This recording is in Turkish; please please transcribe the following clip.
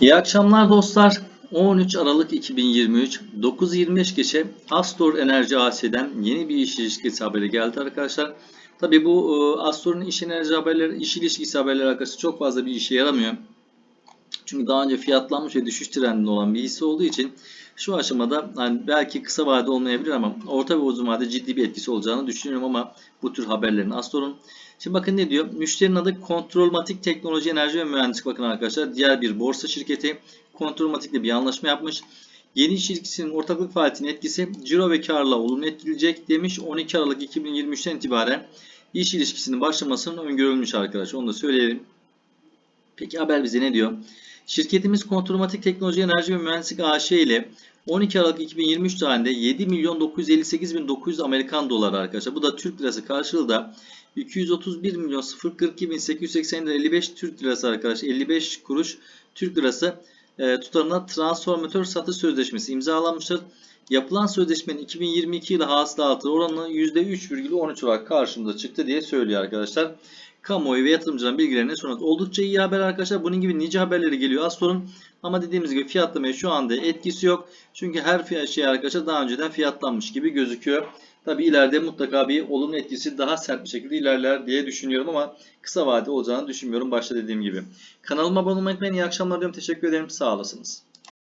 İyi akşamlar dostlar. 13 Aralık 2023 9.25 geçe Astor Enerji AS'den yeni bir iş ilişkisi haberi geldi arkadaşlar. Tabi bu e, Astor'un iş enerji haberleri, iş ilişkisi haberleri arkadaşlar çok fazla bir işe yaramıyor. Çünkü daha önce fiyatlanmış ve düşüş trendinde olan bir hisse olduğu için şu aşamada yani belki kısa vade olmayabilir ama orta ve uzun vade ciddi bir etkisi olacağını düşünüyorum ama bu tür haberlerin Astor'un. Şimdi bakın ne diyor? Müşterinin adı Kontrolmatik Teknoloji Enerji ve Mühendislik bakın arkadaşlar. Diğer bir borsa şirketi Kontrolmatik'le bir anlaşma yapmış. Yeni iş ilişkisinin ortaklık faaliyetinin etkisi ciro ve karla olumlu etkileyecek demiş. 12 Aralık 2023'ten itibaren iş ilişkisinin başlamasının öngörülmüş arkadaşlar. Onu da söyleyelim. Peki haber bize ne diyor? Şirketimiz Kontrolmatik Teknoloji Enerji ve Mühendislik AŞ ile 12 Aralık 2023 tarihinde 7 milyon 958 bin 900 Amerikan doları arkadaşlar. Bu da Türk lirası karşılığı da 231 milyon 042 bin 880 lira 55 Türk lirası arkadaşlar. 55 kuruş Türk lirası e, tutarına transformatör satış sözleşmesi imzalanmıştır. Yapılan sözleşmenin 2022 yılı hasılatı oranı %3,13 olarak karşımıza çıktı diye söylüyor arkadaşlar. Kamuoyu ve yatırımcıların bilgilerine sunak. Oldukça iyi haber arkadaşlar. Bunun gibi nice haberleri geliyor az sorun. Ama dediğimiz gibi fiyatlamaya şu anda etkisi yok. Çünkü her şey arkadaşlar daha önceden fiyatlanmış gibi gözüküyor. Tabi ileride mutlaka bir olumlu etkisi daha sert bir şekilde ilerler diye düşünüyorum ama kısa vade olacağını düşünmüyorum başta dediğim gibi. Kanalıma abone olmayı unutmayın. İyi akşamlar diyorum. Teşekkür ederim. Sağ olasınız.